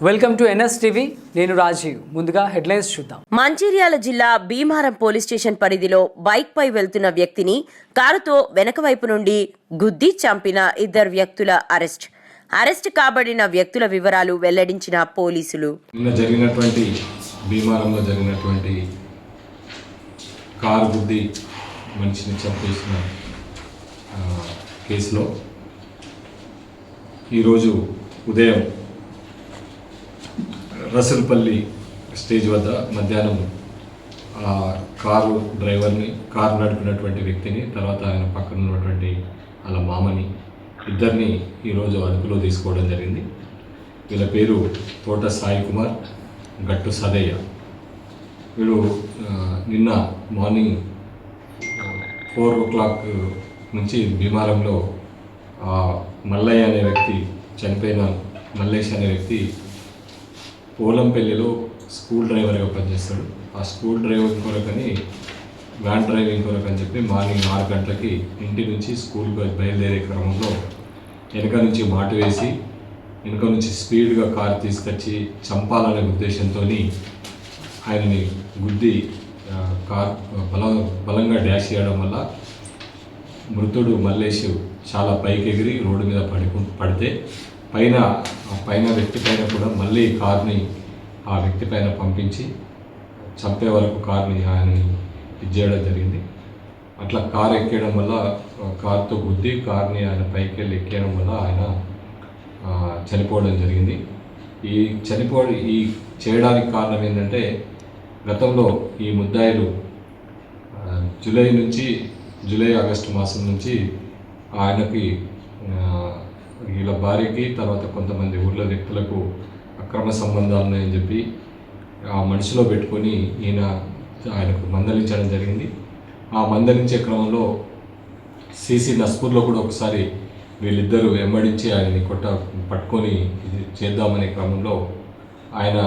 Welcome to NS TV. నేను రాజీవ్. ముందుగా headlines చూద్దాం. మంచిర్యాల జిల్లా భీమారం పోలీస్ స్టేషన్ పరిధిలో బైక్ పై వెళ్తున్న వ్యక్తిని కారుతో వెనక వైపు నుండి గుద్ది చంపిన ఇద్దరు వ్యక్తుల అరెస్ట్. అరెస్ట్ కాబడిన వ్యక్తుల వివరాలు వెల్లడించిన పోలీసులు. నిన్న జరిగినటువంటి భీమారంలో జరిగినటువంటి కారు గుద్ది మనిషిని చంపేసిన ఆ, కేసులో ఈరోజు ఉదయం రసల్పల్లి స్టేజ్ వద్ద మధ్యాహ్నం ఆ కారు డ్రైవర్ని కారు నడిపినటువంటి వ్యక్తిని తర్వాత ఆయన పక్కన ఉన్నటువంటి వాళ్ళ మామని ఇద్దరిని ఈరోజు అదుపులో తీసుకోవడం జరిగింది. వీళ్ళ పేరు తోట సాయి కుమార్ గట్టు సదయ్య. వీడు నిన్న మార్నింగ్ ఫోర్ ఓ క్లాక్ నుంచి భీమారంలో మల్లయ్య అనే వ్యక్తి చనిపోయిన మల్లేష్ అనే వ్యక్తి పోలంపల్లిలో స్కూల్ డ్రైవర్గా పనిచేస్తాడు. ఆ స్కూల్ డ్రైవర్ కొరకని వ్యాన్ డ్రైవింగ్ కొరకు అని చెప్పి మార్నింగ్ ఆరు గంటలకి ఇంటి నుంచి స్కూల్కి బయలుదేరే క్రమంలో వెనక నుంచి మాట వేసి వెనుక నుంచి స్పీడ్గా కారు తీసుకొచ్చి చంపాలనే ఉద్దేశంతో ఆయనని గుద్ది కార్ బలం బలంగా డ్యాష్ చేయడం వల్ల మృతుడు మల్లేష్ చాలా పైకి ఎగిరి రోడ్డు మీద పడి పడితే పైన పైన వ్యక్తి పైన కూడా మళ్ళీ కార్ని ఆ వ్యక్తి పైన పంపించి చంపే వరకు కార్ని ఆయన్ని ఇది చేయడం జరిగింది. అట్లా కార్ ఎక్కేయడం వల్ల కార్తో గుద్ది కార్ని ఆయన పైకి వెళ్ళి ఎక్కేయడం వల్ల ఆయన చనిపోవడం జరిగింది. ఈ చనిపో ఈ చేయడానికి కారణం ఏంటంటే గతంలో ఈ ముద్దాయిలు జూలై నుంచి జూలై ఆగస్టు మాసం నుంచి ఆయనకి వీళ్ళ భార్యకి తర్వాత కొంతమంది ఊళ్ళో వ్యక్తులకు అక్రమ సంబంధాలు ఉన్నాయని చెప్పి ఆ మనసులో పెట్టుకొని ఈయన ఆయనకు మందలించడం జరిగింది. ఆ మందలించే క్రమంలో సిసి నస్పూర్లో కూడా ఒకసారి వీళ్ళిద్దరూ వెంబడించి ఆయన్ని కొట్ట పట్టుకొని ఇది చేద్దామనే క్రమంలో ఆయన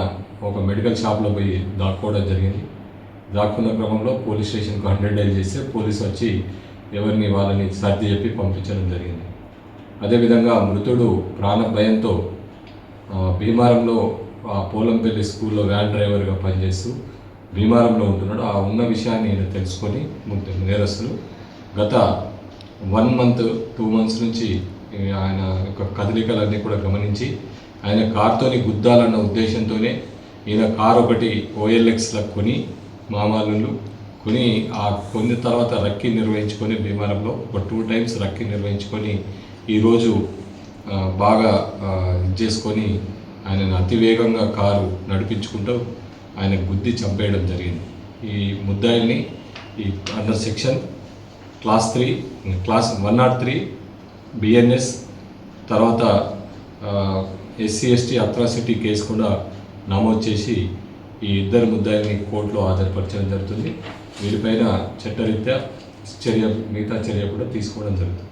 ఒక మెడికల్ షాప్లో పోయి దాక్కోవడం జరిగింది. దాక్కున్న క్రమంలో పోలీస్ స్టేషన్కు హండ్రెడ్ డైల్ చేస్తే పోలీసు వచ్చి ఎవరిని వాళ్ళని సర్ది చెప్పి పంపించడం జరిగింది. అదేవిధంగా మృతుడు ప్రాణ భయంతో భీమారంలో ఆ పోలంపల్లి స్కూల్లో వ్యాన్ డ్రైవర్గా పనిచేస్తూ భీమారంలో ఉంటున్నాడు. ఆ ఉన్న విషయాన్ని నేను తెలుసుకొని నేరస్తులు గత వన్ మంత్ టూ మంత్స్ నుంచి ఆయన యొక్క కదలికలన్నీ కూడా గమనించి ఆయన కార్తోని గుద్దాలన్న ఉద్దేశంతోనే ఈయన కారు ఒకటి ఓఎల్ఎక్స్లో కొని మామాలు కొని ఆ కొన్ని తర్వాత రక్కి నిర్వహించుకొని భీమారంలో ఒక టూ టైమ్స్ రక్కి నిర్వహించుకొని ఈరోజు బాగా ఇది చేసుకొని ఆయనను అతివేగంగా కారు నడిపించుకుంటూ ఆయన గుద్ది చంపేయడం జరిగింది. ఈ ముద్దాయిల్ని ఈ under section class three class one not three BNS తర్వాత ఎస్సీ ఎస్టీ అట్రాసిటీ కేసు కూడా నమోదు చేసి ఈ ఇద్దరు ముద్దాయిల్ని కోర్టులో హాజరుపరచడం జరుగుతుంది. వీరిపైన చట్టరీత్యా చర్య మిగతా చర్య కూడా తీసుకోవడం జరుగుతుంది.